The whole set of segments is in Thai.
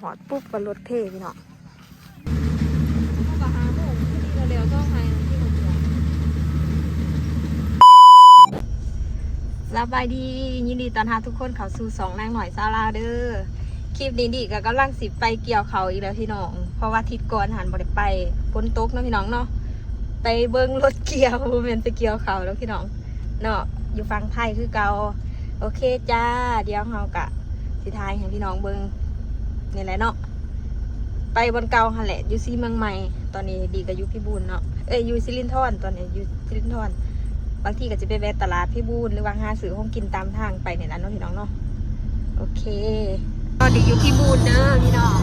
หอดปุ๊บกับรถเทพี่เนาะเขาก็หาโมงพอดีเราเร็วต้องไงที่มันเดือดสบายดียินดีตอนรับทุกคนเขาสู่สองนางหน่อยซาลาเด้อคลิปนี้ดีก็กำลังสิไปเกี่ยวเขาอีกแล้วพี่น้อง เพราะว่าทิศก่อนหันบ่ได้ไปฝนตกเนาะพี่น้องเนาะไปเบิ้งรถเกี่ยวบ่แม่นไปเกี่ยวเขาแล้วพี่น้องเนาะอยู่ฝั่งไทยคือเก่าโอเคจ้า เดี๋ยวเฮากะสิทายให้พี่น้องเบิ้ง นี่แหละเนาะไปบนเก่าหันแหละอยู่ซีเมืองใหม่ ตอนนี้ดีก็อยู่พี่บุญเนาะเอ้ยอยู่ซิลินทอนตอนนี้อยู่ซิลินทอนบางทีก็จะไปแวะตลาดพี่บูนหรือว่าหาซื้อของกินตามทางไปเนี่ยนะเนาะพี่น้องเนาะโอเคก็ดีอยู่พี่บูนเด้อพี่น้อง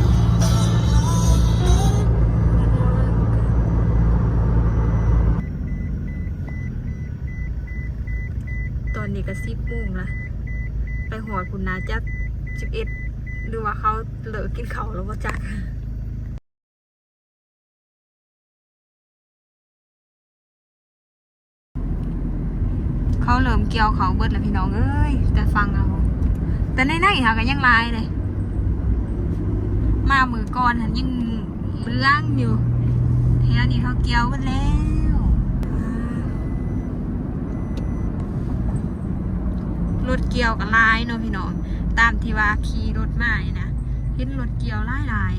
ตอนนี้ก็สิบโมงละไปหอดคุณนาจักสิบเอ็ด หรือว่าเขาเลิกกินเขาแล้วว่าจักเขาเริ่มเกี่ยวเขาเบิดแล้วพี่น้องเอ้ยแต่ฟังเอาแต่ในในค่ะก็ยังลายเลย มามือก่อนหันยิ่งเรื่องอยู่เทียนี้เขาเกี่ยวกันแล้ว รถเกี่ยวกับลายเนาะพี่น้องตามที่ว่าขี่รถมานี่นะเห็นรถเกี่ยวลายลาย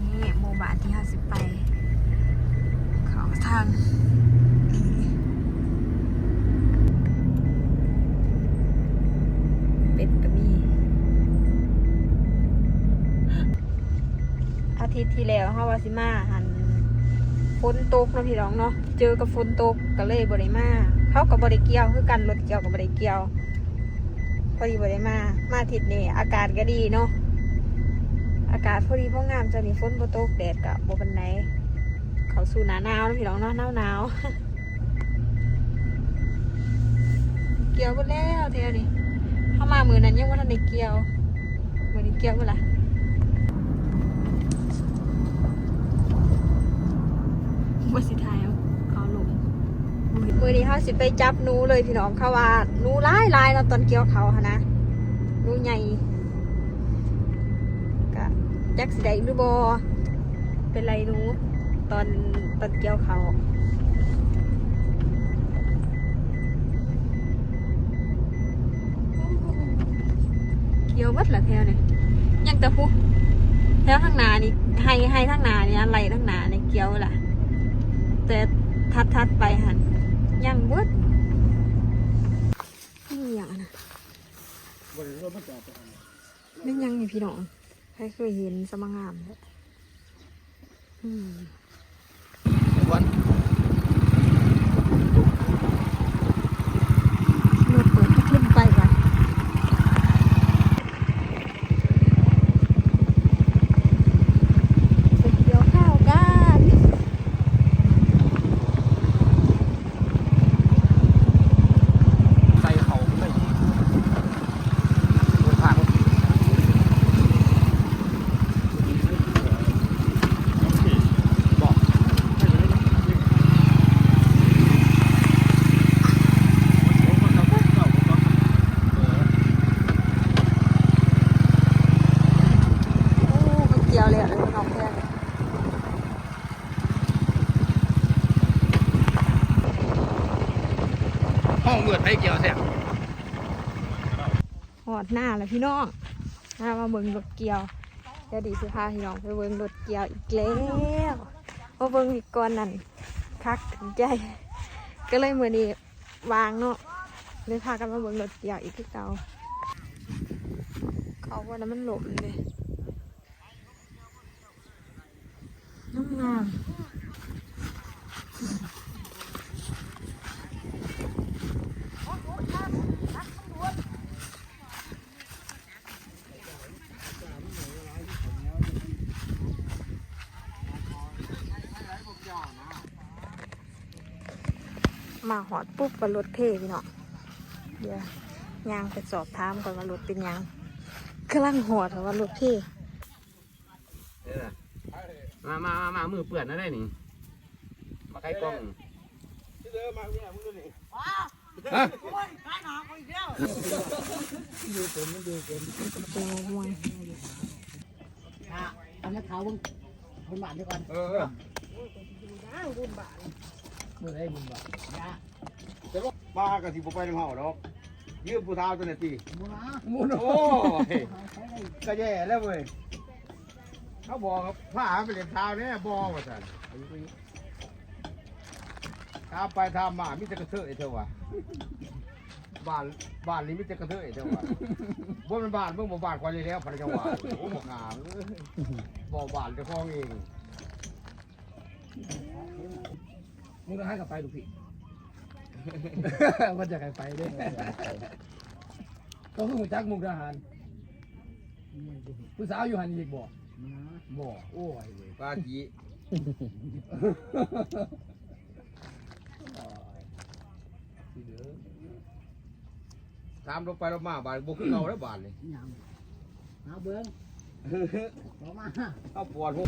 นี่โมบาทที่ห้าสิบไปเขาทางเป็ดก็มีอาทิตย์ที่แล้วเฮาว่าสิมาหันฝนตกเนาะพี่น้องเนาะเจอกับฝนตกก็เลยบ่ได้มา เขาก็บ่ได้เกียวคือกันรถเกี่ยวก็บ่ได้เกียว พอดีบ่ได้มา มาอาทิตย์นี้อากาศก็ดีเนาะ อากาศพอดีพองามจังนี่ฝนโบ่ตกแดดก็บ่ปานใดเขาสู่หนาหนาวนะพี่น้องเนาะหนาวหนาวเกี่ยวหมดแล้วเท่านี้เข้ามามือนั้นยังว่าทันได้เกี่ยว มือนี้เกี่ยวเมื่อไหร่ว่าสิทาย มือนี้เขาสิไปจับนูเลยพี่น้องเขาว่านูร้ายลายเนาตอนเกี่ยวเขาหะนะนูใหญ่กะจักสิได้หรือบอเป็นไรนูตอนตอนเกี่ยวเขาเกี่ยววัดละแถวเนี่ยยังแต่ผู้แถวทางหนานี่ให้ให้ทางหนานี่อะไรทางหนานี่เกี่ยวล่ะแต่ทัดทัดไปหัน ยังบุดนี่อย่างนะนี่ยังนี่พี่น้องใครเคยเห็นสมังงามเลยอืม วัน เมื่อเปิดก็ขึ้นไปก่อนไปเกี่ยวข้าวกัน ใส่เขาเลยบนทางบอกโอ้ไปเกี่ยวเลยอะน้องแพน ห้องเมือ ดให้เกี่ยวแซ่บหอดหน้าแล้วพี่น้องหน้ามาเบิ่งรถเกี่ยวเดี๋ยวดีสิพาพี่น้องไปเบิ่งรถเกี่ยวอีกแล้วเพราะเบิ่งอีกก่อนนั่นคักถึงใจ ก็เลยมือนี้วางเนาะเลยพากันมาเบิ่งรถเกี่ยวอีกคือเก่าเขาว่านั้นมันหลบเลยน้ำงาม มาหอดปุ๊บว่ารถเท่พี่น้องเดี๋ยวยางไปสอบถามก่อนว่ารถเป็นหยังกำลังหอดว่ารถเท่เออมามามามามือเปื่อนนะได้นี่มาใกล้กล้องฮะอยู่เป็นมันอยู่เป็นแจวม่วงอะอันนี้เขาเพิ่งคนบ้านเดียวกันเออเออ มือได้บุญบ่ยาแต่ว่าป้าก็สิบ่ไปนำเฮาดอกยืมผู้เฒ่าตัวนี้ติบุญนะมุนโอ้ยก็แย่แล้วเว้ยเขาบอกว่าผ้าไปเล่นเท้าเนี่ยบอว่าซั่นทำไปทำมามิจะกระเทยเท่าวะบ้านบ้านนี้มิจะกระเทยเท่าวะบ่มันบ้านเบิ่งบ่บ้านควายเลยแล้วพระเจ้าว่าโอ้บ่งามเอ้ยบ่บ้านเจ้าของเอง มึงก็ให้กับไปลูกพี่ มันจะใครไปด้วยก็คือหัวจักมุกทหาร ผู้สาวอยู่หันอีกบ่บ่โอ้ยเว้ยป้าจีสิเด้อถามลงไปลงมาบ้านบ่คือเก่าแล้วบ้านนี่ยังเอาเบิ้งต่อมาเอาปวดหัว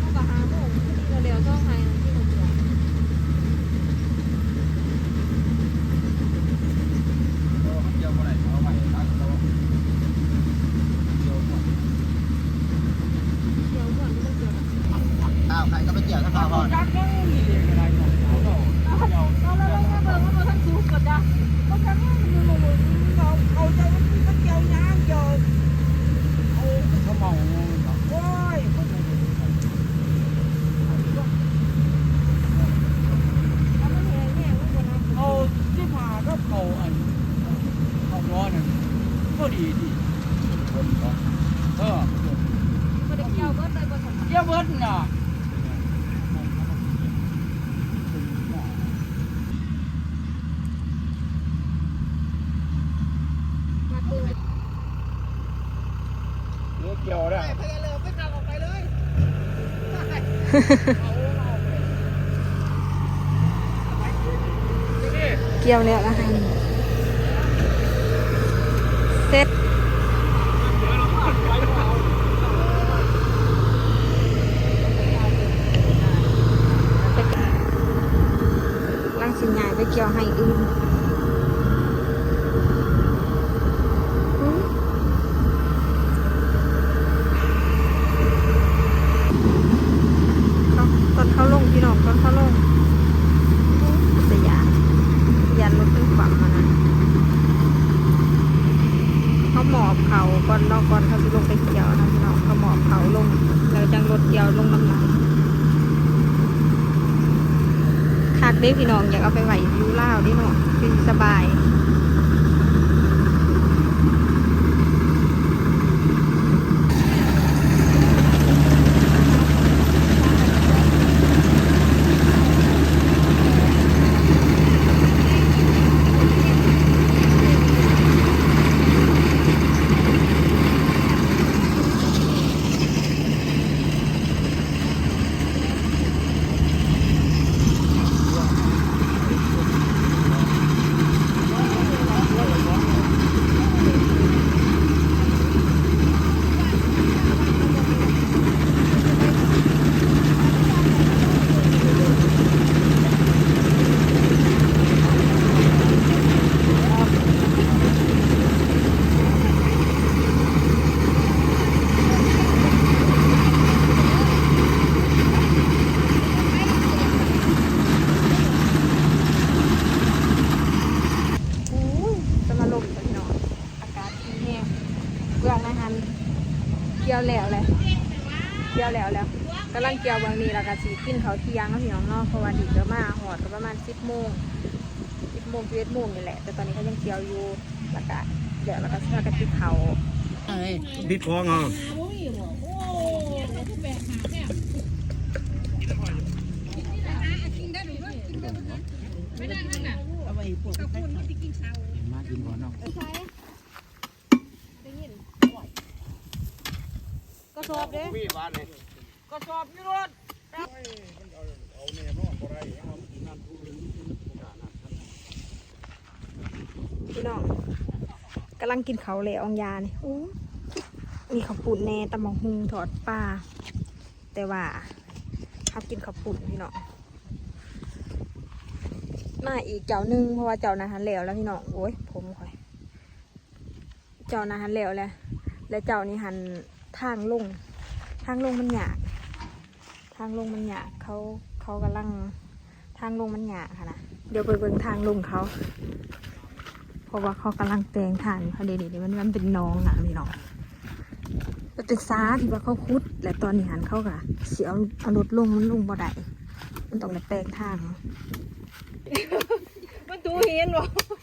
เขาก็หาโมงพอดีเราเร็วต้องไงามันแห้งแห้งมันก็น้ำเอาที่ผ่าก็เขาอันเขาร้อนนั่นก็ดีดีเออก็ได้เกี่ยวเบิดเลยบ่สำคัญเยี่ยมเบิดน่ะ มาคือ นี่เกี่ยวได้ เกี่ยวแล้วนะคะเสร็จร่งสินใหญ่ไปเกี่ยวให้อื่นเขาตอนเขาลงพี่น้องตอนเขาลงจะยานยานรถเป็นขวางมานะเขาหมอบเขาก่อนเราก่อนเขาจะลงไปเกี่ยวนะพี่น้องเขาหมอบเขาลงแล้วจังรถเกี่ยว ลงน้ำหนักคักเด้พี่น้องอยากเอาไปไหวยูเล่าดิเนาะคือสบาย อู้ยจะมาลมกันเนาะอากาศดีแห้งเบื้องนะฮันเกี่ยวแล้วเลยเกี่ยวแล้วแล้วกำลังเกี่ยวเบื้องนี้แล้วก็สีกินเขาวเที่ยงแล้วพี่น้องเนาะเพราะว่าดีก็มาหอดก็ประมาณสิบโมงสิบโมงสิบเอ็ดโมงนี่แหละ แต่ตอนนี้เขายังเกี่ยวอยู่แล้วก็เดี๋ยวแล้วก็แล้วก็ติดเขาติดคองอะมากินก่อนเนาะ สอบเด้มีบ้านนี่ก็สอบอยู่รถพี่น้องกำลังกินเขาเลยองยาเนี่ยอู้มีข้าวปุ่นแน่ตำบักหุงทอดปลาแต่ว่าเขากินข้าวปุ่นพี่น้องมาอีกเจ้าหนึงเพราะว่าเจ้านั้นหันแล้วแล้วพี่น้องโอ้ยผมค่อย เจ้านะหันแล้วแหละและเจ้านี่หัน ทางลง ทางลงมันหยากทางลงมันหยาเขาเขากำลังทางลงมันหยาค่ะนะเดี๋ยวไปเบิ่งทางลงเขาเพราะว่าเขากำลังแปลงทางเขาเดี๋ยวนี้มันมันเป็นน้องอะพี่น้องมันเป็นซาที่ว่าเขาคุด และตอนนี้หันเขากะเสียเอาเอารถลงมันลงบ่ได้มันต้องได้แปลงทางมันตูเห็นบ่บ่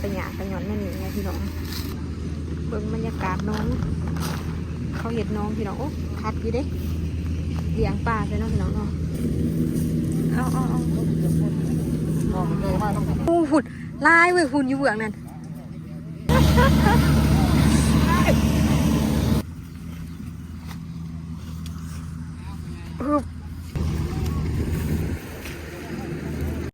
ไปหยาไปหย่อนนั่นนี่ไงพี่น้อง เบิ้งบรรยากาศน้อง เขาเห็ดน้องพี่น้องโอ้พัดอยู่เด็กเลี้ยงปลาใช่น้องพี่น้องเนาะเอาเอาเอาโอ้หุ่นลายเว้ยหุ่นอยู่เบื้องนั่นฮึบ